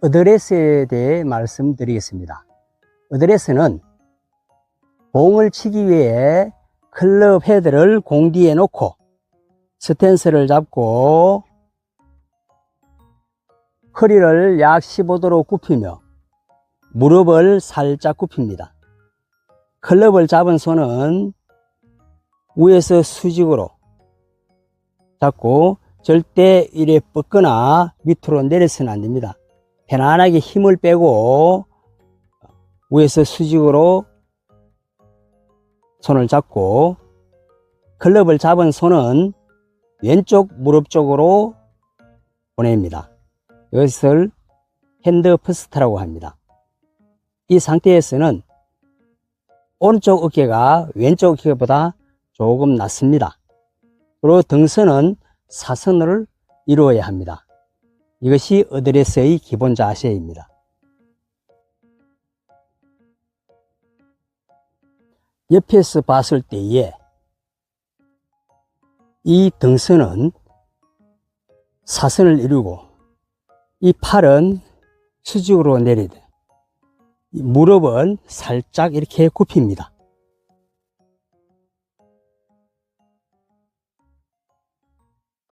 어드레스에 대해 말씀드리겠습니다. 어드레스는 공을 치기 위해 클럽 헤드를 공 뒤에 놓고 스탠스를 잡고 허리를 약 15도로 굽히며 무릎을 살짝 굽힙니다. 클럽을 잡은 손은 위에서 수직으로 잡고 절대 이래 뻗거나 밑으로 내려서는 안 됩니다. 편안하게 힘을 빼고 위에서 수직으로 손을 잡고 클럽을 잡은 손은 왼쪽 무릎 쪽으로 보냅니다. 이것을 핸드 퍼스트라고 합니다. 이 상태에서는 오른쪽 어깨가 왼쪽 어깨보다 조금 낮습니다. 그리고 등선은 사선을 이루어야 합니다. 이것이 어드레스의 기본 자세입니다. 옆에서 봤을 때에 이 등선은 사선을 이루고 이 팔은 수직으로 내리듯 이 무릎은 살짝 이렇게 굽힙니다.